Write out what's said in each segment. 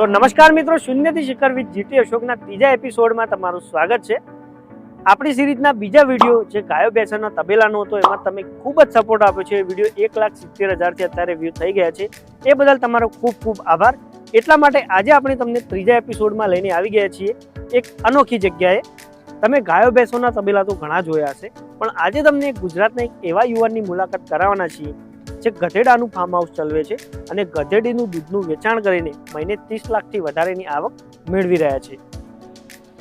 તો નમસ્કાર મિત્રો, શૂન્યથી શિખર વિથ જીટી અશોકના ત્રીજા એપિસોડમાં તમારું સ્વાગત છે. આપણી સિરીઝના બીજા વીડિયો જે ગાયો બેસનનો તબેલાનો હતો, એમાં તમે ખૂબ જ સપોર્ટ આપ્યો છે. વીડિયો એક લાખ સિત્તેર હજારથી અત્યારે વ્યૂ થઈ ગયા છે. એ બદલ તમારો ખૂબ ખૂબ આભાર. એટલા માટે આજે આપણે તમને ત્રીજા એપિસોડમાં લઈને આવી ગયા છીએ એક અનોખી જગ્યાએ. તમે ગાયો ભેંસોના તબેલા તો ઘણા જોયા હશે, પણ આજે તમને ગુજરાતના એક એવા યુવાનની મુલાકાત કરાવવાના છીએ. જે ગધેડાનું ફાર્મ હાઉસ ચલાવે છે અને ગધેડીનું દૂધનું વેચાણ કરીને મહિને ત્રીસ લાખથી વધારેની આવક મેળવી રહ્યા છે.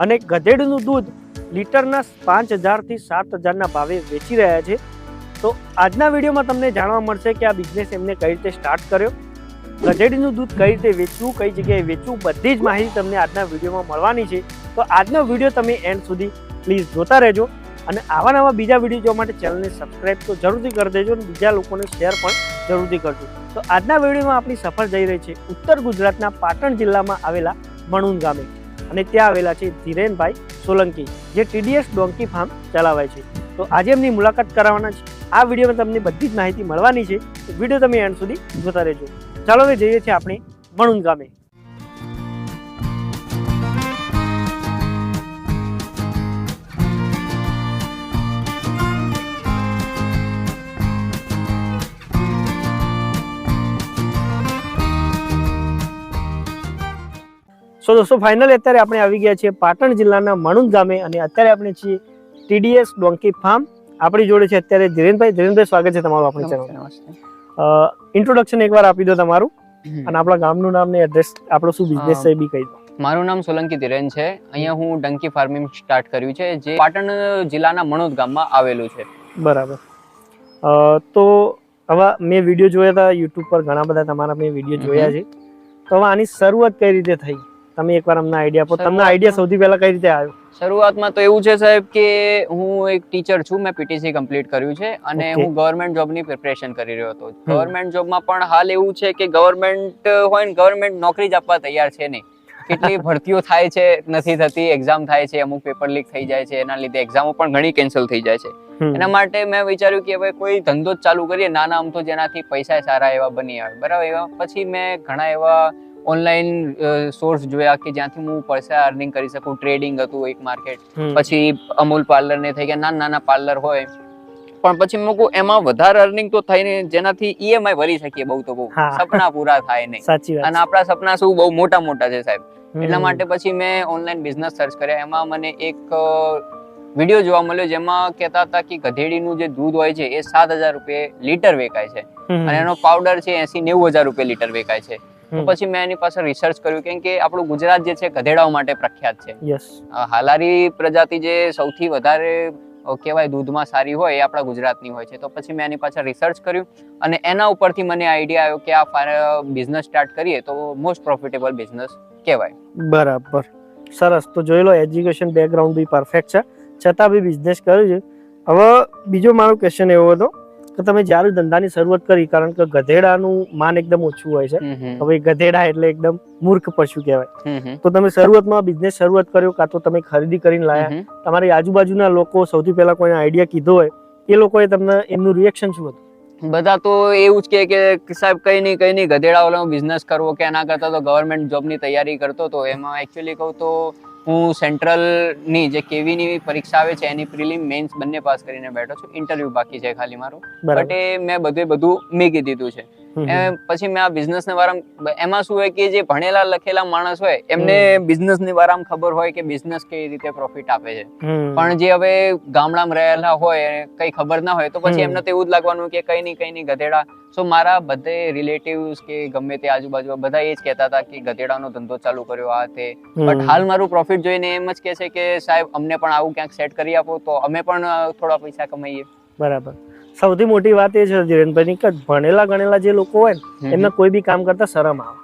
અને ગધેડનું દૂધ લીટરના પાંચ હજારથી સાત હજારના ભાવે વેચી રહ્યા છે. તો આજના વિડીયોમાં તમને જાણવા મળશે કે આ બિઝનેસ એમને કઈ રીતે સ્ટાર્ટ કર્યો, ગધેડીનું દૂધ કઈ રીતે વેચવું, કઈ જગ્યાએ વેચવું, બધી જ માહિતી તમને આજના વિડીયોમાં મળવાની છે. તો આજનો વીડિયો તમે એન્ડ સુધી પ્લીઝ જોતા રહેજો. અને આવા નવા બીજા વીડિયો જોવા માટે ચેનલને સબસ્ક્રાઇબ તો જરૂરથી કરી દેજો અને બીજા લોકોને શેર પણ જરૂરથી કરજો. તો આજના વિડીયોમાં આપણી સફર જઈ રહી છે ઉત્તર ગુજરાતના પાટણ જિલ્લામાં આવેલા મણુન ગામે. અને ત્યાં આવેલા છે ધીરેનભાઈ સોલંકી, જે ટીડીએસ ડોંકી ફાર્મ ચલાવે છે. તો આજે એમની મુલાકાત કરાવવાના છે. આ વિડીયોમાં તમને બધી જ માહિતી મળવાની છે. વીડિયો તમે એન્ડ સુધી જોતા રહેજો. ચાલો હવે જઈએ છીએ આપણે મણુન ગામે. સો દોસ્તો ફાઇનલ અત્યારે આપણે આવી ગયા છીએ પાટણ જિલ્લાના મણુંદ ગામે અને અત્યારે આપણે છીએ ટીડીએસ ડોંકી ફાર્મ. આપણી જોડે છે અત્યારે ધીરેનભાઈ. ધીરેનભાઈ સ્વાગત છે તમારું આપણી ચેનલ ઇન્ટ્રોડક્શન એકવાર આપી દો તમારું અને આપણા ગામનું નામ ને એડ્રેસ આપણો શું બિઝનેસ છે એ બી કહી દો. મારું નામ સોલંકી ધીરેન છે. અહીંયા હું ડંકી ફાર્મિંગ સ્ટાર્ટ કર્યું છે જે પાટણ જિલ્લાના મણોદ ગામમાં આવેલું છે. બરાબર. અ, તો હવે મેં વીડિયો જોયા હતા યુટ્યુબ પર ઘણા બધા તમારા મેં વીડિયો જોયા છે. તો હવે આની શરૂઆત કઈ રીતે થઈ? તમે એકવાર અમને આઈડિયા આપો. તમને આઈડિયા સૌથી પહેલા કઈ રીતે આવ્યો? શરૂઆતમાં તો એવું છે સાહેબ કે હું એક ટીચર છું મેં પીટીસી કમ્પ્લીટ કર્યું છે અને હું ગવર્મેન્ટ જોબની પ્રિપરેશન કરી રહ્યો હતો. ગવર્મેન્ટ જોબમાં પણ હાલ એવું છે કે ગવર્મેન્ટ હોય ને ગવર્મેન્ટ નોકરી જ આપવા તૈયાર છે નહીં. કેટલી ભરતીઓ થાય છે નથી થતી એક્ઝામ થાય છે અમુક પેપર લીક થઈ જાય છે એના લીધે એક્ઝામો પણ ઘણી કેન્સલ થઈ જાય છે. એના માટે મેં વિચાર્યું કે હવે કોઈ ધંધો જ ચાલુ કરીએ નાના આમ તો જેનાથી પૈસા સારા એવા બની આવે. બરાબર? એવા પછી મેં ઘણા એવા ઓનલાઈન સોર્સ જોયા કે જ્યાંથી હું પૈસા અર્નિંગ કરી શકું ટ્રેડિંગ હતું એક માર્કેટ પછી અમૂલ પાર્લર ને થઈ ગયા નાના નાના પાર્લર હોય. પણ પછી મેં કહું એમાં વધારે અર્નિંગ તો થાય ને જેનાથી ઈએમઆઈ ભરી શકીએ બહુ તો બહુ. સપના પૂરા થાય નહીં. અને આપણા સપના શું બહુ મોટા મોટા છે સાહેબ. એટલા માટે પછી મેં ઓનલાઈન બિઝનેસ સર્ચ કર્યા. એમાં મને એક વીડિયો જોવા મળ્યો જેમાં કહેતા હતા કે ગધેડીનું જે દૂધ હોય છે એ સાત હજાર રૂપિયા લીટર વેચાય છે. અને એનો પાવડર છે એસી નેવું હજાર રૂપિયા લીટર વેચાય છે. તો પછી મેં એની પાસે રિસર્ચ કર્યું કેમ કે આપણું ગુજરાત જે છે ગધેડાઓ માટે પ્રખ્યાત છે. યસ હાલારી પ્રજાતિ જે સૌથી વધારે કહેવાય દૂધમાં સારી હોય એ આપણા ગુજરાતની હોય છે. તો પછી મેં એની પાછળ રિસર્ચ કર્યું અને એના ઉપરથી મને આઈડિયા આવ્યો કે આ બિઝનેસ સ્ટાર્ટ કરીએ તો મોસ્ટ પ્રોફિટેબલ બિઝનેસ કહેવાય. બરાબર. સરસ. તો જોઈ લો એજ્યુકેશન બેકગ્રાઉન્ડ બી પરફેક્ટ છે. છતાં બી બિઝનેસ કર્યું છે. હવે બીજો મારો ક્વેશ્ચન એવો હતો. કે તમે જ્યારે ધંધાની શરૂઆત કરી કારણ કે ગધેડાનું માન એકદમ ઓછું હોય છે. હવે ગધેડા એટલે એકદમ મૂર્ખ પશુ કહેવાય. તો તમે શરૂઆતમાં બિઝનેસ શરૂઆત કર્યો કાં તો તમે ખરીદી કરીને લાયા. તમારી આજુબાજુના લોકો સૌથી પહેલા કોઈ આઈડિયા કીધો હોય એ લોકોએ તમને એમનું રિએક્શન શું હતું બધા તો એવું જ કે કે સાહેબ કઈ નહીં કઈ નહીં ગધેડાઓનો બિઝનેસ કરવો કે એના કરતા તો ગવર્મેન્ટ જોબની તૈયારી કરતો તો એમાં એકચ્યુઅલી કહું તો હું સેન્ટ્રલની જે કેવીની પરીક્ષા આવે છે એની પ્રિલિમ મેન્સ બંને પાસ કરીને બેઠો છું. ઇન્ટરવ્યુ બાકી છે ખાલી મારું. બટ એ મેં બધે બધું મેકી દીધું છે. પછી મેં આ બિઝનેસ ને વારામાં એમાં શું હોય કે જે ભણેલા લખેલા માણસ હોય એમને બિઝનેસની વારામાં ખબર હોય કે બિઝનેસ કેવી રીતે પ્રોફિટ આપે છે. પણ જે હવે ગામડામાં રહેલા હોય કઈ ખબર ના હોય તો પછી એમને તો એવું જ લાગવાનું કે કઈ નહીં કઈ નહીં ગધેડા. સો મારા બધે રિલેટિવ્સ કે ગમે તે આજુબાજુ બધા એ જ કહેતા હતા કે ગધેડાનો ધંધો ચાલુ કર્યો આ તે. બટ હાલ મારું પ્રોફિટ જોઈને એમ જ કહે છે કે સાહેબ અમને પણ આવું ક્યાંક સેટ કરી આપો તો અમે પણ થોડા પૈસા કમાઈએ. બરાબર. સૌથી મોટી વાત એ છે ધીરેનભાઈ કે ભણેલા ગણેલા જે લોકો હોય ને એમને કોઈ બી કામ કરતા શરમ આવે.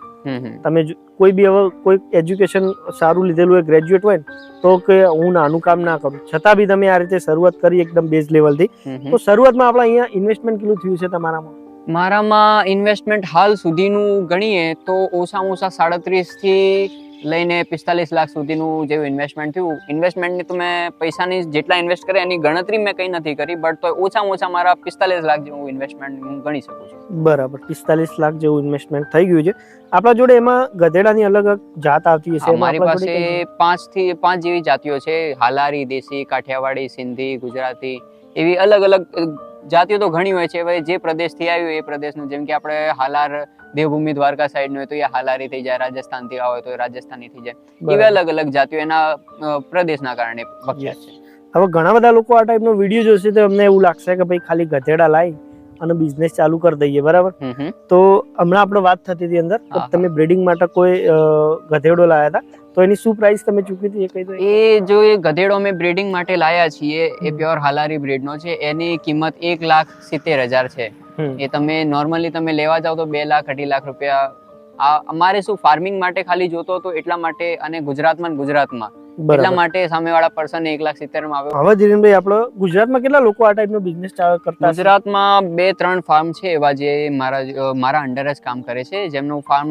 તમે કોઈ બી હવે કોઈ એજ્યુકેશન સારું લીધેલું હોય ગ્રેજ્યુએટ હોય ને તો કે હું નાનું કામ ના કરું છતાં બી તમે આ રીતે શરૂઆત કરી એકદમ બેઝ લેવલથી હમ હમ. તો શરૂઆતમાં આપણે અહીંયા ઇન્વેસ્ટમેન્ટ કેટલું થયું છે તમારામાં મારામાં ઇન્વેસ્ટમેન્ટ હાલ સુધીનું ગણીએ તો ઓછામાં ઓછા સાડત્રીસથી લઈને પિસ્તાલીસ લાખ સુધીનું જેવું ઇન્વેસ્ટમેન્ટ થયું. ઇન્વેસ્ટમેન્ટની તો મેં પૈસાની જેટલા ઇન્વેસ્ટ કરે એની ગણતરી મેં કંઈ નથી કરી બટ તો ઓછામાં ઓછા મારા પિસ્તાલીસ લાખ જેવું ઇન્વેસ્ટમેન્ટ હું ગણી શકું છું. બરાબર પિસ્તાલીસ લાખ જેવું ઇન્વેસ્ટમેન્ટ થઈ ગયું છે. આપણા જોડે એમાં ગધેડાની અલગ અલગ જાત આવતી હશે મારી પાસે પાંચથી પાંચ જેવી જાતિઓ છે. હાલારી દેશી કાઠિયાવાડી સિંધી ગુજરાતી એવી અલગ અલગ જાતિઓ તો ઘણી હોય છે હવે જે પ્રદેશથી આવ્યું એ પ્રદેશનું. જેમ કે આપણે હાલાર દેવભૂમિ દ્વારકા સાઈડનું હોય તો એ હાલારી થઈ જાય રાજસ્થાનથી આવે તો એ રાજસ્થાની થઈ જાય. એવી અલગ અલગ જાતિઓ એના પ્રદેશના કારણે પ્રખ્યાત છે. હવે ઘણા બધા લોકો આ ટાઈપનો વીડિયો જોશે તો અમને એવું લાગશે કે ભાઈ ખાલી ગધેડા લાવી અને બિઝનેસ ચાલુ કરી દઈએ બરાબર. તો હમણાં આપણે વાત થતી હતી અંદર. તમે બ્રીડિંગ માટે કોઈ ગધેડો લાયા હતા? તો એની શું પ્રાઇસ તમે ચૂકી હતી એ કહી દો એ જો એ ગધેડો અમે બ્રીડિંગ માટે લાયા છીએ એ પ્યોર હાલારી બ્રીડનો છે એની કિંમત એક લાખ સિત્તેર હજાર છે. એ તમે નોર્મલી તમે લેવા જાવ તો બે લાખ અઢી લાખ રૂપિયા આ અમારે શું ફાર્મિંગ માટે ખાલી જોતો હતો એટલા માટે અને ગુજરાતમાં ગુજરાતમાં. એટલા માટે સામેવાળા પર્સન એક લાખ સિત્તેરમાં આવ્યો. હવે ધીરેનભાઈ આપણો ગુજરાતમાં કેટલા લોકો આ ટાઈપનો બિઝનેસ કરતા ગુજરાતમાં બે ત્રણ ફાર્મ છે એવા જે મારા મારા અંડર જ કામ કરે છે. જેમનું ફાર્મ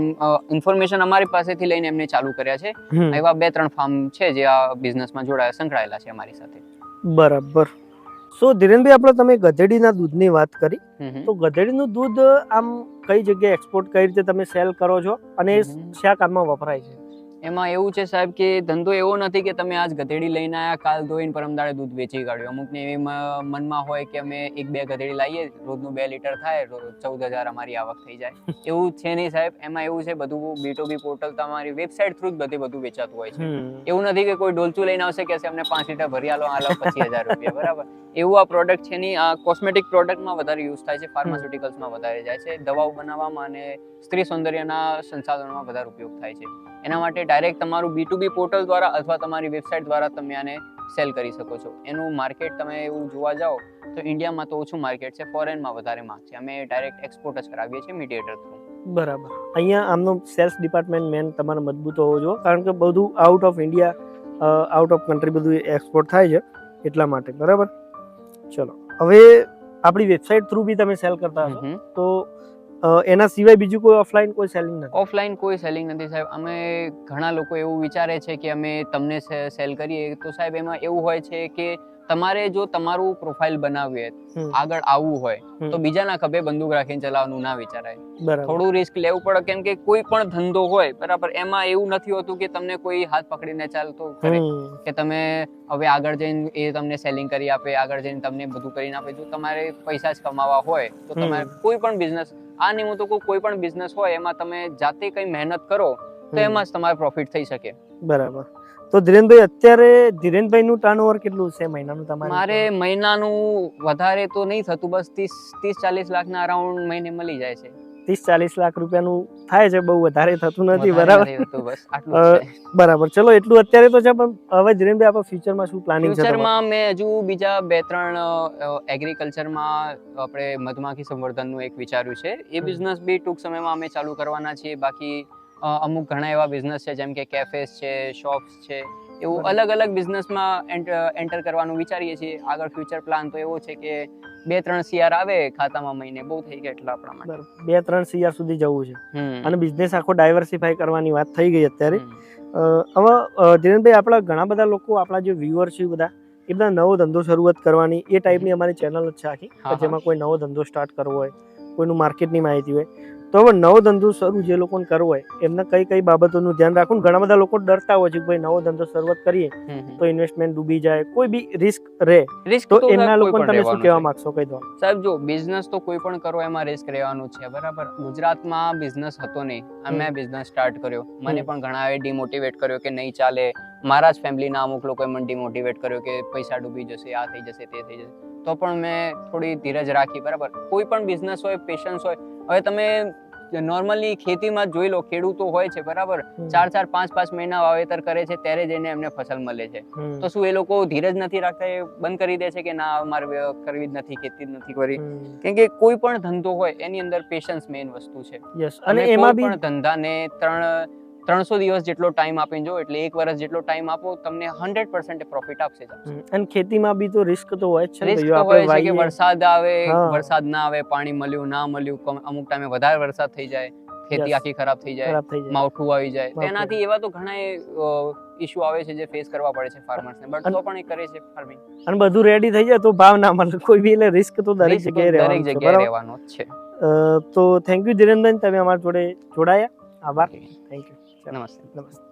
ઇન્ફોર્મેશન અમારી પાસેથી લઈને એમને ચાલુ કર્યા છે. એવા બે ત્રણ ફાર્મ છે જે આ બિઝનેસમાં જોડાયા સંકળાયેલા છે અમારી સાથે. બરાબર. સો ધીરેનભાઈ આપણે તમે ગધેડીના દૂધની વાત કરી. તો ગધેડીનું દૂધ આમ કઈ જગ્યાએ એક્સપોર્ટ કઈ રીતે તમે સેલ કરો છો? અને. શા કામમાં વપરાય છે? એમાં એવું છે સાહેબ કે ધંધો એવો નથી કે તમે આજ ગધેડી લઈને આવ્યા કાલ ધોઈને પરમ દાડે દૂધ વેચી કાઢ્યું. અમુકને એવી મનમાં હોય કે અમે એક બે ગધેડી લાવીએ રોજનું બે લીટર થાય ચૌદ હજાર અમારી આવક થઈ જાય. એવું છે નહીં સાહેબ. એમાં એવું છે બધું બી ટુ બી પોર્ટલ તમારી વેબસાઇટ થ્રુ જ બધે બધું વેચાતું હોય છે. એવું નથી કે કોઈ ડોલચું લઈને આવશે કે અમને પાંચ લીટર ભરી આલો આલો પચીસ હજાર રૂપિયા. બરાબર. એવું આ પ્રોડક્ટ છે નહીં. આ કોસ્મેટિક પ્રોડક્ટમાં વધારે યુઝ થાય છે. ફાર્માસ્યુટિકલ્સમાં વધારે જાય છે. દવાઓ બનાવવામાં અને સ્ત્રી સૌંદર્યના સંસાધનોમાં વધારે ઉપયોગ થાય છે. એના માટે ડાયરેક્ટ તમારું બી ટુ બી પોર્ટલ દ્વારા અથવા તમારી વેબસાઇટ દ્વારા તમે આને સેલ કરી શકો છો. એનું માર્કેટ તમે એવું જોવા જાઓ તો ઇન્ડિયામાં તો ઓછું માર્કેટ છે ફોરેનમાં વધારે માંગ છે. અમે ડાયરેક્ટ એક્સપોર્ટ જ કરાવીએ છીએ મીડિયેટર થ્રુ બરાબર. અહીંયા આમનો સેલ્સ ડિપાર્ટમેન્ટ મેન તમારે મજબૂત હોવો જોઈએ કારણ કે બધું out of India out of country બધું એક્સપોર્ટ થાય છે એટલા માટે. બરાબર? ચલો. હવે આપણી વેબસાઇટ થ્રુ બી તમે સેલ કરતા હશો તો એના સિવાય બીજું કોઈ ઓફલાઈન કોઈ સેલિંગ નથી? ઓફલાઈન કોઈ સેલિંગ નથી સાહેબ. અમે ઘણા લોકો એવું વિચારે છે કે અમે તમને સેલ કરીએ. તો સાહેબ, એમાં એવું હોય છે કે તમારે જો તમારું પ્રોફાઇલ બનાવવું હોય આગળ આવવું હોય. તો બીજાના ખભે બંદૂક રાખીને ચલાવવાનું ના વિચારાય. થોડું રિસ્ક લેવું પડે કેમ કે કોઈ પણ ધંધો હોય બરાબર એમાં એવું નથી હોતું કે તમને કોઈ હાથ પકડીને ચાલતો કરે કે તમે હવે આગળ જઈને એ તમને સેલિંગ કરી આપે આગળ જઈને તમને બધું કરીને આપે. જો તમારે પૈસા જ કમાવા હોય તો તમારે કોઈ પણ બિઝનેસ આ નહીં હું તો કોઈ પણ બિઝનેસ હોય એમાં તમે જાતે કઈ મહેનત કરો તો એમાં જ તમારે પ્રોફિટ થઈ શકે. બરાબર. તો ધીરેનભાઈ અત્યારે ધીરેનભાઈ નું ટર્નઓવર કેટલું છે મહિનાનું તમારે મારે મહિનાનું વધારે તો નહીં થતું બસ ત્રીસ ત્રીસ ચાલીસ લાખના અરાઉન્ડ મહિને મળી જાય છે. ત્રીસ ચાલીસ લાખ રૂપિયાનું થાય છે બહુ વધારે થતું નથી બરાબર? બસ બરાબર. ચલો એટલું અત્યારે તો છે પણ હવે ધીરેનભાઈ આપણે ફ્યુચરમાં શું પ્લાનિંગ છે ફ્યુચરમાં મેં હજુ બીજા બે ત્રણ એગ્રીકલ્ચરમાં આપણે મધમાખી સંવર્ધનનું એક વિચાર્યું છે. એ બિઝનેસ બી ટૂંક સમયમાં અમે ચાલુ કરવાના છીએ. બાકી અમુક ઘણા એવા બિઝનેસ છે જેમ કે કેફેસ છે શોપ્સ છે એવું અલગ અલગ બિઝનેસમાં એન્ટર કરવાનું વિચારીએ છીએ. આગળ ફ્યુચર પ્લાન તો એવો છે કે બે ત્રણ સીઆર આવે ખાતામાં મહિને બહુ થઈ ગયા એટલા આપણા માટે. બે ત્રણ સીઆર સુધી જવું છે. અને બિઝનેસ આખો ડાયવર્સિફાઈ કરવાની વાત થઈ ગઈ અત્યારે. હવે ધીરેનભાઈ આપણા ઘણા બધા લોકો આપણા જે વ્યુઅર છે બધા એ બધા નવો ધંધો શરૂઆત કરવાની એ ટાઈપની અમારી ચેનલ જ છે આખી. જેમાં કોઈ નવો ધંધો સ્ટાર્ટ કરવો હોય કોઈનું માર્કેટની માહિતી હોય. તો હવે નવો ધંધો શરૂ જે લોકોને કરવો હોય એમને કઈ કઈ બાબતોનું ધ્યાન રાખવું ઘણા બધા લોકો ડરતા હોય છે કે ભાઈ નવો ધંધો શરૂઆત કરીએ. તો ઇન્વેસ્ટમેન્ટ ડૂબી જાય કોઈ બી રિસ્ક રહે Risk તો એમના લોકોને તમે શું કહેવા માંગશો કહી દો સાહેબ જો બિઝનેસ તો કોઈ પણ કરો એમાં રિસ્ક રહેવાનું છે બરાબર? ગુજરાતમાં બિઝનેસ હતો નહીં. આ મેં બિઝનેસ સ્ટાર્ટ કર્યો. મને પણ પણ ઘણાએ ડિમોટિવેટ કર્યો કે નહીં ચાલે. મારા જ ફેમિલીના અમુક લોકોએ મને ડિમોટિવેટ કર્યો કે પૈસા ડૂબી જશે આ થઈ જશે તે થઈ જશે. તો પણ મેં થોડી ધીરજ રાખી બરાબર? કોઈ પણ બિઝનેસ હોય પેશન્સ હોય હવે તમે નોર્મલી ખેતીમાં જોઈ લો ખેડૂતો હોય છે બરાબર? ચાર ચાર પાંચ પાંચ મહિના વાવેતર કરે છે ત્યારે જઈને એમને ફસલ મળે છે. તો શું એ લોકો ધીરજ નથી રાખતા એ બંધ કરી દે છે કે ના મારે કરવી જ નથી ખેતી જ નથી કરી કેમ કે કોઈ પણ ધંધો હોય એની અંદર પેશન્સ મેઇન વસ્તુ છે. અને એમાં પણ ધંધાને ત્રણ ત્રણસો દિવસ જેટલો ટાઈમ આપીને જો એટલે એક વર્ષ જેટલો ટાઈમ આપો તમને હંડ્રેડ પર્સન્ટ પ્રોફિટ આપશે. અને ખેતીમાં બી તો રિસ્ક તો હોય છે રિસ્ક તો હોય છે કે વરસાદ આવે વરસાદ ના આવે પાણી મળ્યું ના મળ્યું અમુક ટાઈમે વધારે વરસાદ થઈ જાય ખેતી આખી ખરાબ થઈ જાય માવઠું આવી જાય. તેનાથી એવા તો ઘણા ઇશ્યુ આવે છે જે ફેસ કરવા પડે છે ફાર્મર્સને બટ તો પણ એ કરે છે ફાર્મિંગ અને બધું રેડી થઈ જાય તો ભાવ ના મળે. કોઈ બી એટલે રિસ્ક તો દરેક જગ્યાએ દરેક જગ્યાએ રહેવાનો છે. તો થેન્ક યુ ધીરેન્દ્રભાઈ તમે અમારા જોડે જોડાયા. આભાર. થેન્ક યુ నమస్తే నమస్తే